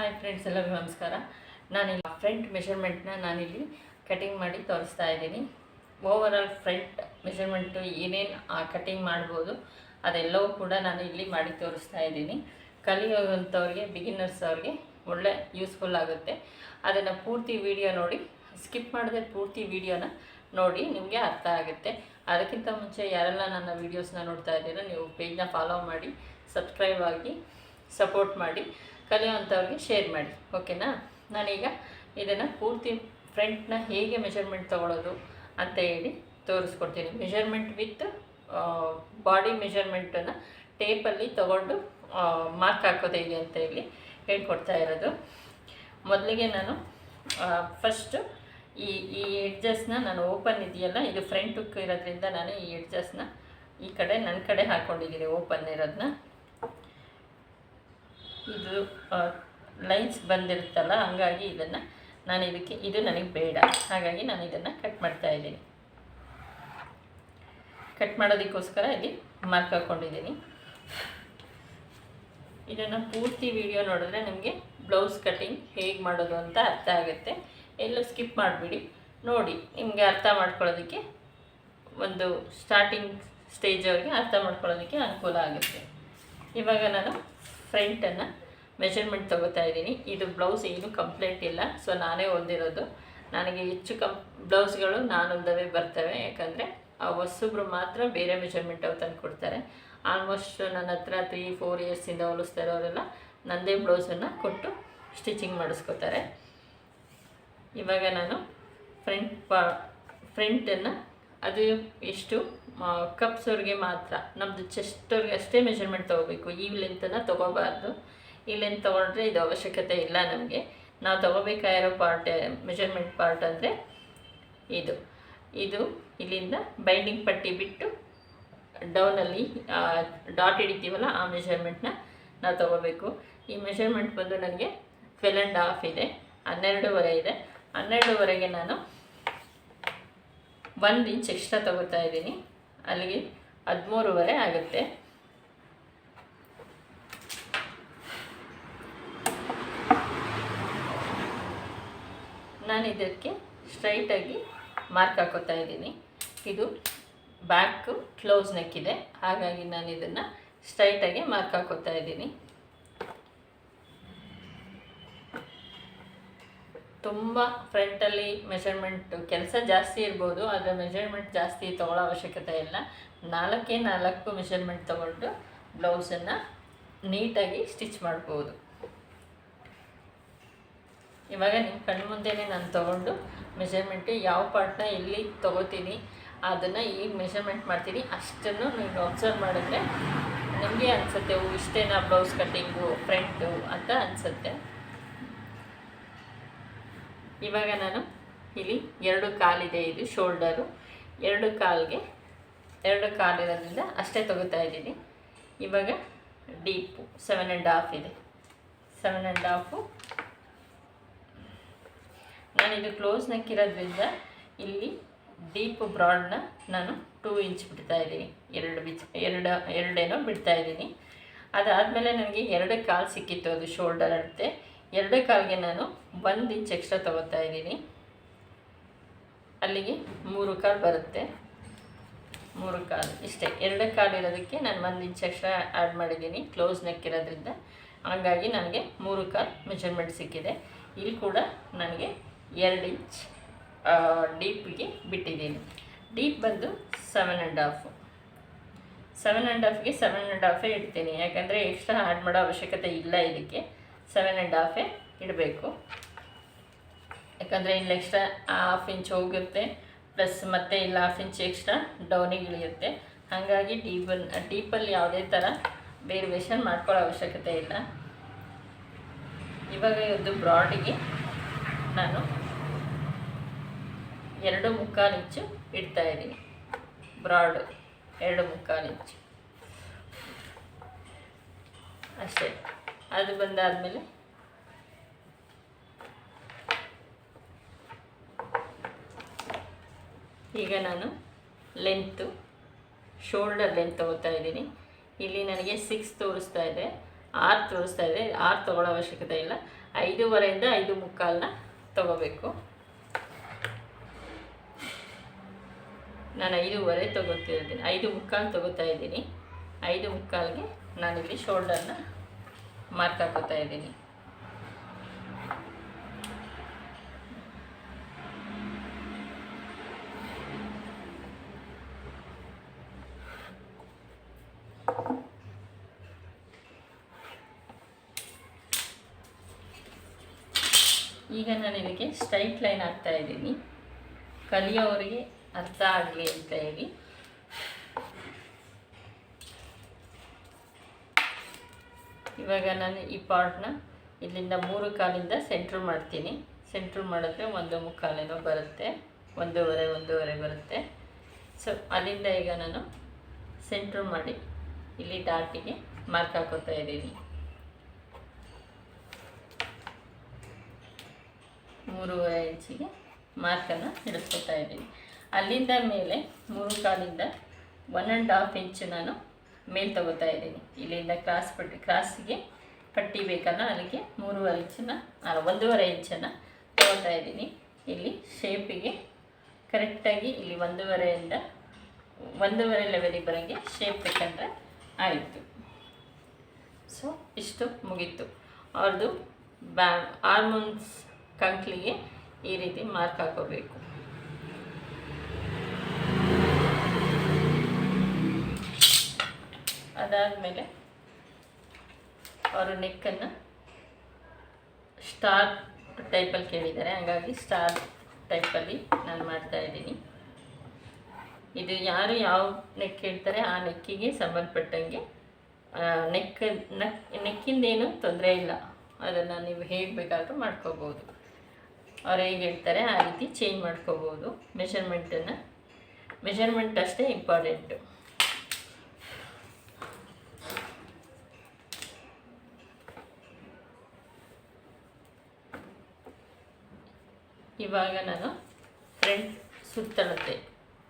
Hi friends ಎಲ್ಲರಿಗೂ ನಮಸ್ಕಾರ. ನಾನಿಲ್ಲಿ ಫ್ರಂಟ್ ಮೆಷರ್ಮೆಂಟ್ನ ನಾನಿಲ್ಲಿ ಕಟಿಂಗ್ ಮಾಡಿ ತೋರಿಸ್ತಾ ಇದ್ದೀನಿ. ಓವರಾಲ್ ಫ್ರಂಟ್ ಮೆಷರ್ಮೆಂಟು ಏನೇನು ಕಟಿಂಗ್ ಮಾಡ್ಬೋದು, ಅದೆಲ್ಲವೂ ಕೂಡ ನಾನು ಇಲ್ಲಿ ಮಾಡಿ ತೋರಿಸ್ತಾ ಇದ್ದೀನಿ. ಕಲಿಯೋಗಂಥವ್ರಿಗೆ ಬಿಗಿನರ್ಸ್ ಅವ್ರಿಗೆ ಒಳ್ಳೆ ಯೂಸ್ಫುಲ್ ಆಗುತ್ತೆ. ಅದನ್ನು ಪೂರ್ತಿ ವಿಡಿಯೋ ನೋಡಿ ಸ್ಕಿಪ್ ಮಾಡದೆ ಪೂರ್ತಿ ವಿಡಿಯೋನ ನೋಡಿ ನಿಮಗೆ ಅರ್ಥ ಆಗುತ್ತೆ. ಅದಕ್ಕಿಂತ ಮುಂಚೆ ಯಾರೆಲ್ಲ ನನ್ನ ವೀಡಿಯೋಸ್ನ ನೋಡ್ತಾ ಇದ್ದೀರೋ, ನೀವು ಪೇಜ್ನ ಫಾಲೋ ಮಾಡಿ ಸಬ್ಸ್ಕ್ರೈಬ್ ಆಗಿ ಸಪೋರ್ಟ್ ಮಾಡಿ, ಕಲಿಯೋವಂಥವ್ರಿಗೆ ಶೇರ್ ಮಾಡಿ ಓಕೆನಾ ನಾನೀಗ ಇದನ್ನು ಪೂರ್ತಿ ಫ್ರಂಟ್ನ ಹೇಗೆ ಮೆಷರ್ಮೆಂಟ್ ತೊಗೊಳೋದು ಅಂತ ಹೇಳಿ ತೋರಿಸ್ಕೊಡ್ತೀನಿ. ಮೆಷರ್ಮೆಂಟ್ ವಿತ್ ಬಾಡಿ ಮೆಷರ್ಮೆಂಟನ್ನು ಟೇಪಲ್ಲಿ ತೊಗೊಂಡು ಮಾರ್ಕ್ ಹಾಕೋದು ಹೇಗೆ ಅಂತ ಹೇಳಿ ಹೇಳ್ಕೊಡ್ತಾ ಇರೋದು. ಮೊದಲಿಗೆ ನಾನು ಫಸ್ಟು ಈ ಈ ಎಡ್ಜಸ್ನ ನಾನು ಓಪನ್ ಇದೆಯಲ್ಲ, ಇದು ಫ್ರಂಟ್ ಇರೋದ್ರಿಂದ ನಾನು ಈ ಎಡ್ಜಸ್ನ ಈ ಕಡೆ ನನ್ನ ಕಡೆ ಹಾಕ್ಕೊಂಡಿದ್ದೀನಿ ಓಪನ್ ಇರೋದನ್ನ ಇದು ಲೈನ್ಸ್ ಬಂದಿರುತ್ತಲ್ಲ, ಹಾಗಾಗಿ ಇದನ್ನು ನಾನು ಇದಕ್ಕೆ, ಇದು ನನಗೆ ಬೇಡ. ಹಾಗಾಗಿ ನಾನು ಇದನ್ನು ಕಟ್ ಮಾಡ್ತಾ ಇದ್ದೀನಿ. ಕಟ್ ಮಾಡೋದಕ್ಕೋಸ್ಕರ ಇಲ್ಲಿ ಮಾರ್ಕ್ ಹಾಕ್ಕೊಂಡಿದ್ದೀನಿ ಇದನ್ನು ಪೂರ್ತಿ ವಿಡಿಯೋ ನೋಡಿದ್ರೆ ನಿಮಗೆ ಬ್ಲೌಸ್ ಕಟಿಂಗ್ ಹೇಗೆ ಮಾಡೋದು ಅಂತ ಅರ್ಥ ಆಗುತ್ತೆ. ಎಲ್ಲೂ ಸ್ಕಿಪ್ ಮಾಡಿಬಿಡಿ. ನೋಡಿ, ನಿಮಗೆ ಅರ್ಥ ಮಾಡ್ಕೊಳ್ಳೋದಕ್ಕೆ ಒಂದು ಸ್ಟಾರ್ಟಿಂಗ್ ಸ್ಟೇಜ್ ಸ್ಟೇಜವ್ರಿಗೆ ಅರ್ಥ ಮಾಡ್ಕೊಳ್ಳೋದಕ್ಕೆ ಅನುಕೂಲ ಆಗುತ್ತೆ. ಇವಾಗ ನಾನು ಫ್ರಂಟನ್ನು ಮೆಷರ್ಮೆಂಟ್ ತೊಗೋತಾ ಇದ್ದೀನಿ. ಇದು ಬ್ಲೌಸ್ ಏನು ಕಂಪ್ಲೀಟ್ ಇಲ್ಲ. ಸೊ ನಾನೇ ಹೊಂದಿರೋದು ನನಗೆ ಹೆಚ್ಚು ಕಂ, ಬ್ಲೌಸ್ಗಳು ನಾನೊಂದವೇ ಬರ್ತವೆ. ಯಾಕಂದರೆ ಆ ಹೊಸಬ್ರು ಮಾತ್ರ ಬೇರೆ ಮೆಷರ್ಮೆಂಟ್ ಅವು ತಂದು ಕೊಡ್ತಾರೆ. ಆಲ್ಮೋಸ್ಟ್ ನನ್ನ ಹತ್ರ ತ್ರೀ ಫೋರ್ ಇಯರ್ಸಿಂದ ಹೋಲಿಸ್ತಾ ಇರೋರೆಲ್ಲ ನನ್ನದೇ ಬ್ಲೌಸನ್ನು ಕೊಟ್ಟು ಸ್ಟಿಚಿಂಗ್ ಮಾಡಿಸ್ಕೋತಾರೆ. ಇವಾಗ ನಾನು ಫ್ರಂಟ್ ಪಾ ಫ್ರಂಟನ್ನು ಅದು ಎಷ್ಟು ಕಪ್ಸವ್ರಿಗೆ ಮಾತ್ರ. ನಮ್ಮದು ಚೆಸ್ಟವ್ರಿಗೆ ಅಷ್ಟೇ ಮೆಷರ್ಮೆಂಟ್ ತೊಗೋಬೇಕು. ಈ ಲೆಂತನ್ನು ತೊಗೋಬಾರ್ದು. ಈ ಲೆಂತ್ ತೊಗೊಂಡ್ರೆ ಇದು ಅವಶ್ಯಕತೆ ಇಲ್ಲ ನಮಗೆ. ನಾವು ತೊಗೋಬೇಕಾಗಿರೋ ಪಾರ್ಟ್ ಮೆಷರ್ಮೆಂಟ್ ಪಾರ್ಟ್ ಅಂದರೆ ಇದು. ಇದು ಇಲ್ಲಿಂದ ಬೈಂಡಿಂಗ್ ಪಟ್ಟಿ ಬಿಟ್ಟು ಡೌನಲ್ಲಿ ಡಾಟ್ ಹಿಡಿತೀವಲ್ಲ, ಆ ಮೆಷರ್ಮೆಂಟ್ನ ನಾವು ತೊಗೋಬೇಕು. ಈ ಮೆಷರ್ಮೆಂಟ್ ಬಂದು ನನಗೆ ಟ್ವೆಲ್ ಆ್ಯಂಡ್ ಹಾಫ್ ಇದೆ. ಹನ್ನೆರಡೂವರೆ ಇದೆ. ಹನ್ನೆರಡೂವರೆಗೆ ನಾನು ಒಂದು ಇಂಚ್ ಎಕ್ಸ್ಟ್ರಾ ತೊಗೋತಾ ಇದ್ದೀನಿ. ಅಲ್ಲಿಗೆ ಹದಿಮೂರುವರೆ ಆಗುತ್ತೆ. ನಾನು ಇದಕ್ಕೆ ಸ್ಟ್ರೈಟಾಗಿ ಮಾರ್ಕ್ ಹಾಕೋತಾ ಇದ್ದೀನಿ. ಇದು ಬ್ಯಾಕ್ ಕ್ಲೋಸ್ ನೆಕ್ಕಿದೆ ಹಾಗಾಗಿ ನಾನು ಇದನ್ನು ಸ್ಟ್ರೈಟಾಗಿ ಮಾರ್ಕ್ ಹಾಕೋತಾ ಇದ್ದೀನಿ. ತುಂಬ ಫ್ರಂಟಲ್ಲಿ ಮೆಷರ್ಮೆಂಟ್ ಕೆಲಸ ಜಾಸ್ತಿ ಇರ್ಬೋದು, ಆದರೆ ಮೆಷರ್ಮೆಂಟ್ ಜಾಸ್ತಿ ತೊಗೊಳ್ಳೋ ಅವಶ್ಯಕತೆ ಇಲ್ಲ. ನಾಲ್ಕೇ ನಾಲ್ಕು ಮೆಷರ್ಮೆಂಟ್ ತೊಗೊಂಡು ಬ್ಲೌಸನ್ನು ನೀಟಾಗಿ ಸ್ಟಿಚ್ ಮಾಡ್ಬೋದು. ಇವಾಗ ನಿಮ್ಮ ಕಣ್ಣು ಮುಂದೆನೇ ನಾನು ತೊಗೊಂಡು ಮೆಷರ್ಮೆಂಟು ಯಾವ ಪಾರ್ಟ್ನ ಎಲ್ಲಿ ತೊಗೋತೀನಿ, ಅದನ್ನು ಈಗ ಮೆಷರ್ಮೆಂಟ್ ಮಾಡ್ತೀನಿ, ಅಷ್ಟನ್ನು ನೀವು ಅಬ್ಸರ್ವ್ ಮಾಡಿದ್ರೆ ನಿಮಗೆ ಅನಿಸುತ್ತೆ ಇಷ್ಟೇನಾ ಬ್ಲೌಸ್ ಕಟ್ಟಿಂಗು ಫ್ರಂಟು ಅಂತ ಅನಿಸುತ್ತೆ. ಇವಾಗ ನಾನು ಇಲ್ಲಿ ಎರಡು ಕಾಲಿದೆ, ಇದು ಶೋಲ್ಡರು. ಎರಡು ಕಾಲಿಗೆ, ಎರಡು ಕಾಲಿರೋದ್ರಿಂದ ಅಷ್ಟೇ ತಗೋತಾ ಇದ್ದೀನಿ. ಇವಾಗ ಡೀಪು ಸೆವೆನ್ ಆ್ಯಂಡ್ ಹಾಫ್ ಇದೆ. ಸೆವೆನ್ ಆ್ಯಂಡ್ ಹಾಫು ನಾನಿದು ಕ್ಲೋಸ್ ನೆಕ್ಕಿರೋದ್ರಿಂದ ಇಲ್ಲಿ ಡೀಪ್ ಬ್ರಾಡ್ನ ನಾನು ಟೂ ಇಂಚ್ ಬಿಡ್ತಾ ಇದ್ದೀನಿ. ಎರಡು ಬಿಚ್, ಎರಡು, ಎರಡೇನೋ ಬಿಡ್ತಾ ಇದ್ದೀನಿ. ಅದಾದಮೇಲೆ ನನಗೆ ಎರಡು ಕಾಲು ಸಿಕ್ಕಿತ್ತು ಅದು ಶೋಲ್ಡರ್ ಅಳತೆ ಎರಡು ಕಾಲಿಗೆ ನಾನು ಒಂದು ಇಂಚ್ ಎಕ್ಸ್ಟ್ರಾ ತಗೋತಾ ಇದ್ದೀನಿ. ಅಲ್ಲಿಗೆ ಮೂರು ಕಾಲು ಬರುತ್ತೆ. ಮೂರು ಕಾಲು, ಇಷ್ಟೇ. ಎರಡೇ ಕಾಲು ಇರೋದಕ್ಕೆ ನಾನು ಒಂದು ಇಂಚ್ ಎಕ್ಸ್ಟ್ರಾ ಆ್ಯಡ್ ಮಾಡಿದ್ದೀನಿ ಕ್ಲೋಸ್ ನೆಕ್ ಇರೋದ್ರಿಂದ. ಹಾಗಾಗಿ ನನಗೆ ಮೂರು ಕಾಲು ಮೆಜರ್ಮೆಂಟ್ ಸಿಕ್ಕಿದೆ. ಇಲ್ಲಿ ಕೂಡ ನನಗೆ ಎರಡು ಇಂಚ್ ಡೀಪ್ಗೆ ಬಿಟ್ಟಿದ್ದೀನಿ. ಡೀಪ್ ಬಂದು seven and half seven and ಹಾಫ್ಗೆ seven and ಹಾಫೇ ಇಡ್ತೀನಿ. ಯಾಕಂದರೆ ಎಕ್ಸ್ಟ್ರಾ ಆ್ಯಡ್ ಮಾಡೋ ಅವಶ್ಯಕತೆ ಇಲ್ಲ ಇದಕ್ಕೆ. ಸೆವೆನ್ ಆ್ಯಂಡ್ ಹಾಫೇ ಇಡಬೇಕು. ಯಾಕಂದರೆ ಇಲ್ಲಿ ಎಕ್ಸ್ಟ್ರಾ ಹಾಫ್ ಇಂಚ್ ಹೋಗುತ್ತೆ ಪ್ಲಸ್ ಮತ್ತೆ ಇಲ್ಲಿ ಹಾಫ್ ಇಂಚ್ ಎಕ್ಸ್ಟ್ರಾ ಡೌನಿಗೆ ಇಳಿಯುತ್ತೆ. ಹಾಗಾಗಿ ಡೀಪಲ್ ಡೀಪಲ್ಲಿ ಯಾವುದೇ ಥರ ವೇರಿಯೇಷನ್ ಮಾಡ್ಕೊಳ್ಳೋ ಅವಶ್ಯಕತೆ ಇಲ್ಲ. ಇವಾಗ ಇದು ಬ್ರಾಡಿಗೆ ನಾನು ಎರಡು ಮುಕ್ಕಾಲು ಇಂಚು ಇಡ್ತಾ ಇದ್ದೀನಿ. ಬ್ರಾಡು ಎರಡು ಮುಕ್ಕಾಲು ಇಂಚು ಅಷ್ಟೇ. ಅದು ಬಂದಾದಮೇಲೆ ಈಗ ನಾನು ಲೆಂತು ಶೋಲ್ಡರ್ ಲೆಂತ್ ತಗೋತಾ ಇದ್ದೀನಿ. ಇಲ್ಲಿ ನನಗೆ ಸಿಕ್ಸ್ ತೋರಿಸ್ತಾ ಇದೆ. ಆರು ತೋರಿಸ್ತಾ ಇದೆ. ಆರು ತೊಗೊಳ್ಳೋ ಅವಶ್ಯಕತೆ ಇಲ್ಲ. ಐದೂವರೆಯಿಂದ ಐದು ಮುಕ್ಕಾಲನ್ನ ತಗೋಬೇಕು. ನಾನು ಐದೂವರೆ ತೊಗೋತಿದ್ದೀನಿ ಐದು ಮುಕ್ಕಾಲು ತೊಗೋತಾ ಇದ್ದೀನಿ. ಐದು ಮುಕ್ಕಾಲಿಗೆ ನಾನಿಲ್ಲಿ ಶೋಲ್ಡರ್ನ ಮಾರ್ಕ್ ಹಾಕೋತಾ ಇದ್ದೀನಿ. ಈಗ ನಾನು ಇದಕ್ಕೆ ಸ್ಟ್ರೈಟ್ ಲೈನ್ ಹಾಕ್ತಾ ಇದ್ದೀನಿ. ಕಲಿಯೋರಿಗೆ ಅರ್ಥ ಆಗಲಿ ಅಂತ ಹೇಳಿ. ಇವಾಗ ನಾನು ಈ ಪಾರ್ಟ್ನ ಇಲ್ಲಿಂದ ಮೂರು ಕಾಲಿಂದ ಸೆಂಟ್ರ್ ಮಾಡ್ತೀನಿ. ಸೆಂಟ್ರ್ ಮಾಡಿದ್ರೆ ಒಂದು ಮುಕ್ಕಾಲೇನೋ ಬರುತ್ತೆ. ಒಂದೂವರೆ ಒಂದೂವರೆ ಬರುತ್ತೆ. ಸೊ ಅಲ್ಲಿಂದ ಈಗ ನಾನು ಸೆಂಟ್ರ್ ಮಾಡಿ ಇಲ್ಲಿ ಡಾಟಿಗೆ ಮಾರ್ಕ್ ಹಾಕೋತಾ ಇದ್ದೀನಿ. ಮೂರುವರೆ ಇಂಚಿಗೆ ಮಾರ್ಕನ್ನು ಹಿಡಿಸ್ಕೊತಾ ಇದ್ದೀನಿ. ಅಲ್ಲಿಂದ ಮೇಲೆ ಮೂರು ಕಾಲಿಂದ ಒನ್ ಆ್ಯಂಡ್ ಹಾಫ್ ಇಂಚ್ ನಾನು ಮೇಲೆ ತಗೋತಾ ಇದ್ದೀನಿ. ಇಲ್ಲಿಂದ ಕ್ರಾಸ್ ಪಟ್ಟಿ ಕ್ರಾಸಿಗೆ ಪಟ್ಟಿ ಬೇಕಲ್ಲ ಅಲ್ಲಿಗೆ ಮೂರುವರೆ ಇಂಚನ್ನ ಒಂದೂವರೆ ಇಂಚನ್ನು ತಗೋತಾ ಇದ್ದೀನಿ. ಇಲ್ಲಿ ಶೇಪಿಗೆ ಕರೆಕ್ಟಾಗಿ ಇಲ್ಲಿ ಒಂದೂವರೆಯಿಂದ, ಒಂದೂವರೆ ಲೆವೆಲಿಗೆ ಬರೋಂಗೆ ಶೇಪ್ ಬೇಕಂದ್ರೆ ಆಯಿತು. ಸೊ ಇಷ್ಟು ಮುಗೀತು. ಅವ್ರದ್ದು ಬ್ಯಾ ಆರ್ಮೋನ್ಸ್ ಕಂಕ್ಲಿಗೆ ಈ ರೀತಿ ಮಾರ್ಕ್ ಹಾಕೋಬೇಕು. ಅದಾದಮೇಲೆ ಅವರು ನೆಕ್ಕನ್ನು ಸ್ಟಾರ್ ಟೈಪಲ್ಲಿ ಕೇಳಿದ್ದಾರೆ. ಹಾಗಾಗಿ ಸ್ಟಾರ್ ಟೈಪಲ್ಲಿ ನಾನು ಮಾಡ್ತಾ ಇದ್ದೀನಿ. ಇದು ಯಾರು ಯಾವ ನೆಕ್ ಹೇಳ್ತಾರೆ ಆ ನೆಕ್ಕಿಗೆ ಸಂಬಂಧಪಟ್ಟಂಗೆ ನೆಕ್ ನಕ್ ನೆಕ್ಕಿಂದೇನು ತೊಂದರೆ ಇಲ್ಲ. ಅದನ್ನು ನೀವು ಹೇಗೆ ಬೇಕಾದರೂ ಮಾಡ್ಕೋಬೋದು. ಅವ್ರು ಹೇಗೆ ಹೇಳ್ತಾರೆ, ಆ ರೀತಿ ಚೇಂಜ್ ಮಾಡ್ಕೋಬೋದು. ಮೆಷರ್ಮೆಂಟನ್ನು ಮೆಷರ್ಮೆಂಟ್ ಅಷ್ಟೇ ಇಂಪಾರ್ಟೆಂಟು ಇವಾಗ ನಾನು ಫ್ರಂಟ್ ಸುತ್ತಳತೆ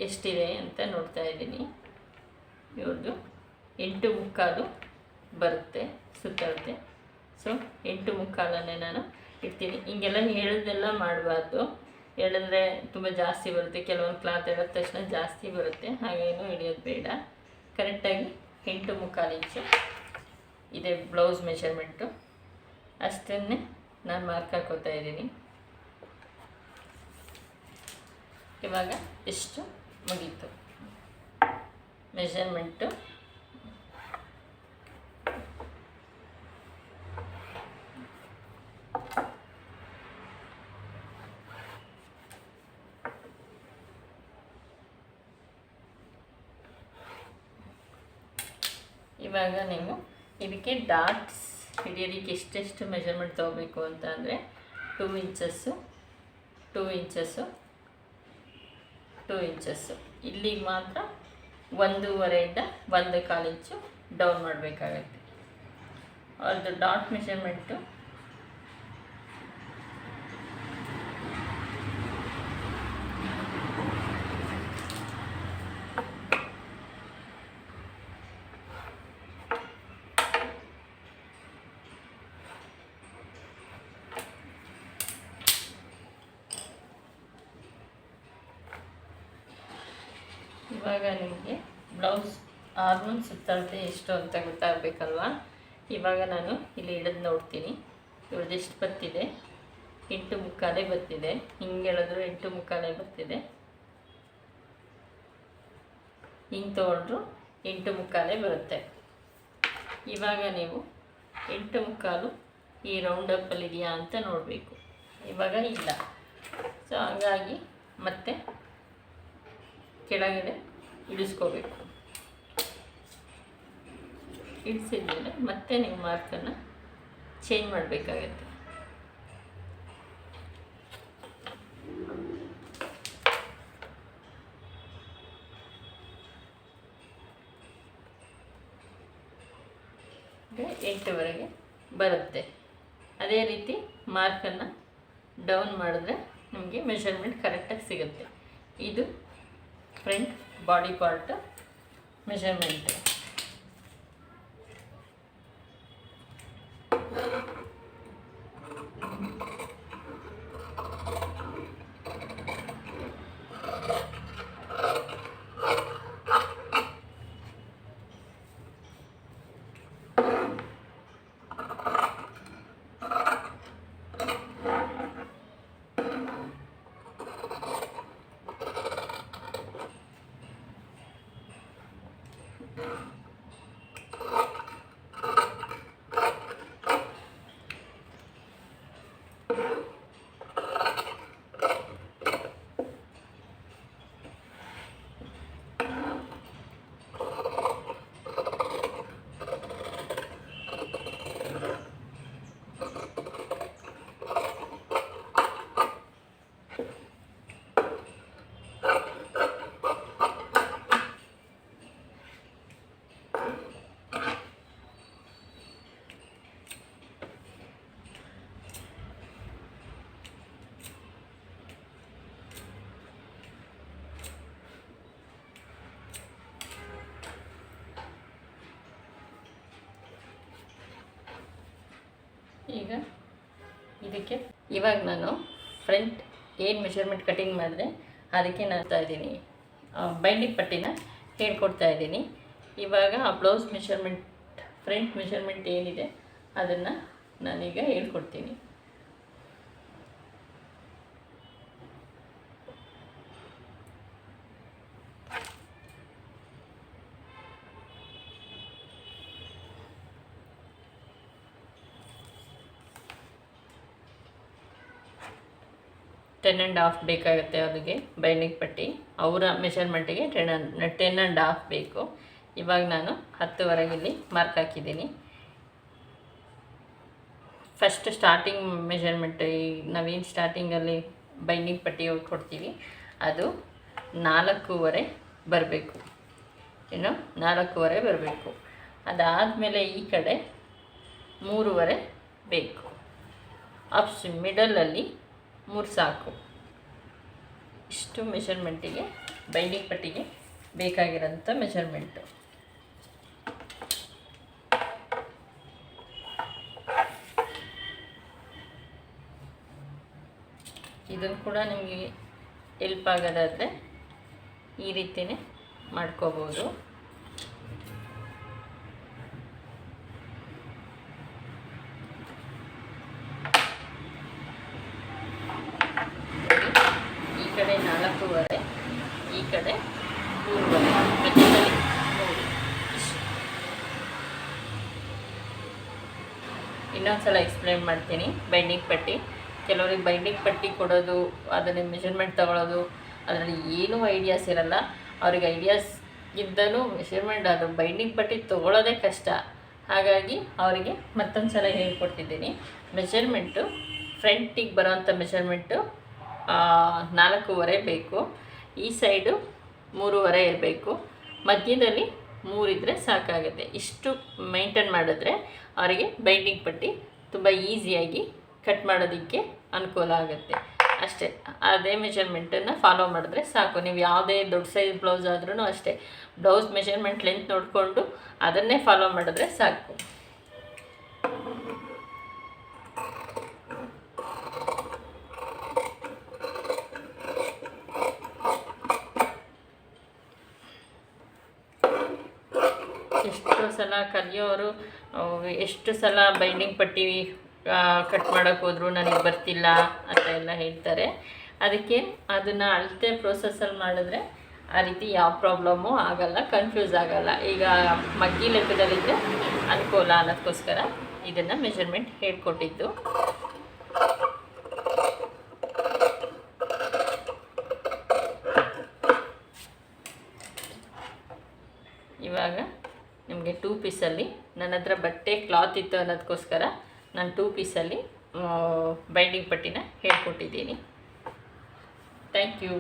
ಎಷ್ಟಿದೆ ಅಂತ ನೋಡ್ತಾ ಇದ್ದೀನಿ. ಇವ್ರದ್ದು ಎಂಟು ಮುಕ್ಕಾಲು ಬರುತ್ತೆ ಸುತ್ತಳತೆ. ಸೊ ಎಂಟು ಮುಕ್ಕಾಲನ್ನೇ ನಾನು ಇಡ್ತೀನಿ. ಹಿಂಗೆಲ್ಲ ಹೇಳಿದೆಲ್ಲ ಮಾಡಬಾರ್ದು. ಹೇಳಿದ್ರೆ ತುಂಬ ಜಾಸ್ತಿ ಬರುತ್ತೆ. ಕೆಲವೊಂದು ಕ್ಲಾತ್ ಹೇಳಿದ ತಕ್ಷಣ ಜಾಸ್ತಿ ಬರುತ್ತೆ. ಹಾಗೇನು ಹಿಡಿಯೋದು ಬೇಡ. ಕರೆಕ್ಟಾಗಿ ಎಂಟು ಮುಕ್ಕಾಲು ಇಂಚು ಇದೆ ಬ್ಲೌಸ್ ಮೆಷರ್ಮೆಂಟು. ಅಷ್ಟನ್ನೇ ನಾನು ಮಾರ್ಕ್ ಹಾಕೋತಾ ಇದ್ದೀನಿ. ಇವಾಗ ಇಷ್ಟು ಮುಗೀತು? ಮೆಷರ್ಮೆಂಟು ಇವಾಗ ನೀವು ಇದಕ್ಕೆ ಡಾಟ್ಸ್ ಹಿಡಿಯೋದಕ್ಕೆ ಎಷ್ಟೆಷ್ಟು ಮೆಷರ್ಮೆಂಟ್ ತೊಗೋಬೇಕು ಅಂತ ಅಂದರೆ two inches two inches two inches ಇಲ್ಲಿ ಮಾತ್ರ ಒಂದೂವರೆಯಿಂದ ಒಂದು ಕಾಲು ಇಂಚು ಡೌನ್ ಮಾಡಬೇಕಾಗತ್ತೆ. ಅವ್ರದ್ದು ಡಾಟ್ ಮೆಷರ್ಮೆಂಟು ಇವಾಗ ನಿಮಗೆ ಬ್ಲೌಸ್ ಆರ್ಮನ್ ಸುತ್ತಳತೆ ಎಷ್ಟು ಅಂತ ಗೊತ್ತಾಗಬೇಕಲ್ವಾ? ಇವಾಗ ನಾನು ಇಲ್ಲಿ ಇಡೋದು ನೋಡ್ತೀನಿ. ಇವ್ರದ್ದು ಎಷ್ಟು ಬತ್ತಿದೆ ಎಂಟು ಮುಕ್ಕಾಲೇ ಬರ್ತಿದೆ. ಹಿಂಗೆ ಹೇಳಿದ್ರು ಎಂಟು ಮುಕ್ಕಾಲೇ ಬರ್ತಿದೆ. ಹಿಂಗೆ ತೊಗೊಂಡ್ರು ಎಂಟು ಮುಕ್ಕಾಲೇ ಬರುತ್ತೆ. ಇವಾಗ ನೀವು ಎಂಟು ಮುಕ್ಕಾಲು ಈ ರೌಂಡಪ್ಪಲ್ಲಿ ಇದೆಯಾ ಅಂತ ನೋಡಬೇಕು. ಇವಾಗ ಇಲ್ಲ. ಸೊ ಹಂಗಾಗಿ ಮತ್ತೆ ಕೆಳಗಡೆ ಇಳಿಸ್ಕೋಬೇಕು. ಇಳಿಸಿದ್ಮೇಲೆ ಮತ್ತೆ ನೀವು ಮಾರ್ಕನ್ನು ಚೇಂಜ್ ಮಾಡಬೇಕಾಗತ್ತೆ. ಎಂಟುವರೆಗೆ ಬರುತ್ತೆ. ಅದೇ ರೀತಿ ಮಾರ್ಕನ್ನು ಡೌನ್ ಮಾಡಿದ್ರೆ ನಿಮಗೆ ಮೆಷರ್ಮೆಂಟ್ ಕರೆಕ್ಟಾಗಿ ಸಿಗುತ್ತೆ. ಇದು front body part measurement you ಈಗ ಇದಕ್ಕೆ ಇವಾಗ ನಾನು ಫ್ರಂಟ್ ಏನು ಮೆಷರ್ಮೆಂಟ್ ಕಟ್ಟಿಂಗ್ ಮಾಡಿದ್ರೆ ಅದಕ್ಕೆ ನಾನು ಇದ್ದೀನಿ. ಬೈಂಡಿಂಗ್ ಪಟ್ಟಿನ ಹೇಳ್ಕೊಡ್ತಾ ಇದ್ದೀನಿ. ಇವಾಗ ಆ ಬ್ಲೌಸ್ ಮೆಷರ್ಮೆಂಟ್ ಫ್ರಂಟ್ ಮೆಷರ್ಮೆಂಟ್ ಏನಿದೆ ಅದನ್ನು ನಾನೀಗ ಹೇಳ್ಕೊಡ್ತೀನಿ. ಟೆನ್ ಆ್ಯಂಡ್ ಹಾಫ್ ಬೇಕಾಗುತ್ತೆ ಅವರಿಗೆ ಬೈಂಡಿಂಗ್ ಪಟ್ಟಿ. ಅವರ ಮೆಷರ್ಮೆಂಟಿಗೆ ಟೆನ್ ಟೆನ್ ಆ್ಯಂಡ್ ಹಾಫ್ ಬೇಕು. ಇವಾಗ ನಾನು ಹತ್ತುವರೆಗೆ ಇಲ್ಲಿ ಮಾರ್ಕ್ ಹಾಕಿದ್ದೀನಿ. ಫಸ್ಟ್ ಸ್ಟಾರ್ಟಿಂಗ್ ಮೆಷರ್ಮೆಂಟ್ ಈ ನಾವೇನು ಸ್ಟಾರ್ಟಿಂಗಲ್ಲಿ ಬೈಂಡಿಂಗ್ ಪಟ್ಟಿ ಕೊಡ್ತೀವಿ. ಅದು ನಾಲ್ಕೂವರೆ ಬರಬೇಕು. ಏನು? ನಾಲ್ಕೂವರೆ ಬರಬೇಕು. ಅದಾದಮೇಲೆ ಈ ಕಡೆ ಮೂರುವರೆ ಬೇಕು. ಅಪ್ಸ್ ಮಿಡಲಲ್ಲಿ ಮೂರು ಸಾಕು. ಇಷ್ಟು ಮೆಷರ್ಮೆಂಟಿಗೆ ಬೈಂಡಿಂಗ್ ಪಟ್ಟಿಗೆ ಬೇಕಾಗಿರೋಂಥ ಮೆಷರ್ಮೆಂಟು ಇದನ್ನು ಕೂಡ ನಿಮಗೆ ಹೆಲ್ಪ್ ಆಗೋದಾದರೆ ಈ ರೀತಿಯೇ ಮಾಡ್ಕೋಬೋದು ಈ ಕಡೆ ನಾಲ್ಕೂವರೆ, ಈ ಕಡೆ ಮೂರುವರೆ. ಇನ್ನೊಂದು ಸಲ ಎಕ್ಸ್ಪ್ಲೇನ್ ಮಾಡ್ತೀನಿ. ಬೈಂಡಿಂಗ್ ಪಟ್ಟಿ. ಕೆಲವರಿಗೆ ಬೈಂಡಿಂಗ್ ಪಟ್ಟಿ ಕೊಡೋದು, ಅದನ್ನು ಮೆಷರ್ಮೆಂಟ್ ತಗೊಳ್ಳೋದು ಅದರಲ್ಲಿ ಏನೂ ಐಡಿಯಾಸ್ ಇರಲ್ಲ. ಅವ್ರಿಗೆ ಐಡಿಯಾಸ್ ಇದ್ದೂ ಮೆಷರ್ಮೆಂಟ್ ಅದು ಬೈಂಡಿಂಗ್ ಪಟ್ಟಿ ತೊಗೊಳ್ಳೋದೇ ಕಷ್ಟ. ಹಾಗಾಗಿ ಅವರಿಗೆ ಮತ್ತೊಂದು ಸಲ ಹೇಳ್ಕೊಡ್ತಿದ್ದೀನಿ ಮೆಷರ್ಮೆಂಟು ಫ್ರಂಟಿಗೆ ಬರೋವಂಥ ಮೆಷರ್ಮೆಂಟು ನಾಲ್ಕೂವರೆ ಬೇಕು. ಈ ಸೈಡು ಮೂರುವರೆ ಇರಬೇಕು. ಮಧ್ಯದಲ್ಲಿ ಮೂರಿದ್ರೆ ಸಾಕಾಗುತ್ತೆ. ಇಷ್ಟು ಮೈಂಟೈನ್ ಮಾಡಿದ್ರೆ ಅವರಿಗೆ ಬೈಂಡಿಂಗ್ ಪಟ್ಟಿ ತುಂಬ ಈಸಿಯಾಗಿ ಕಟ್ ಮಾಡೋದಕ್ಕೆ ಅನುಕೂಲ ಆಗುತ್ತೆ. ಅಷ್ಟೇ, ಅದೇ ಮೆಷರ್ಮೆಂಟನ್ನು ಫಾಲೋ ಮಾಡಿದ್ರೆ ಸಾಕು. ನೀವು ಯಾವುದೇ ದೊಡ್ಡ ಸೈಜ್ ಬ್ಲೌಸ್ ಆದ್ರೂ ಅಷ್ಟೇ. ಬ್ಲೌಸ್ ಮೆಷರ್ಮೆಂಟ್ ಲೆಂತ್ ನೋಡಿಕೊಂಡು ಅದನ್ನೇ ಫಾಲೋ ಮಾಡಿದ್ರೆ ಸಾಕು ಎಷ್ಟೋ ಸಲ ಕಲಿಯೋರು ಎಷ್ಟು ಸಲ ಬೈಂಡಿಂಗ್ ಪಟ್ಟಿ ಕಟ್ ಮಾಡೋಕ್ಕೆ ಹೋದ್ರು, ನನಗೆ ಬರ್ತಿಲ್ಲ ಅಂತ ಎಲ್ಲ ಹೇಳ್ತಾರೆ. ಅದಕ್ಕೆ ಅದನ್ನು ಅಳತೆ ಪ್ರೋಸೆಸ್ಸಲ್ಲಿ ಮಾಡಿದ್ರೆ ಆ ರೀತಿ ಯಾವ ಪ್ರಾಬ್ಲಮ್ಮು ಆಗಲ್ಲ ಕನ್ಫ್ಯೂಸ್ ಆಗಲ್ಲ. ಈಗ ಮಗ್ಗಿ ಲೆಕ್ಕದಲ್ಲಿದ್ದರೆ ಅನುಕೂಲ ಅನ್ನೋದಕ್ಕೋಸ್ಕರ ಇದನ್ನು ಮೆಜರ್ಮೆಂಟ್ ಹೇಳ್ಕೊಟ್ಟಿದ್ದು ಇವಾಗ ನಿಮಗೆ ಟೂ ಪೀಸಲ್ಲಿ ನನ್ನ ಹತ್ರ ಬಟ್ಟೆ ಕ್ಲಾತ್ ಇತ್ತು ಅನ್ನೋದಕ್ಕೋಸ್ಕರ ನಾನು ಟೂ ಪೀಸಲ್ಲಿ ಬೈಂಡಿಂಗ್ ಪಟ್ಟಿನ ಹೇಳ್ಕೊಟ್ಟಿದ್ದೀನಿ. Thank you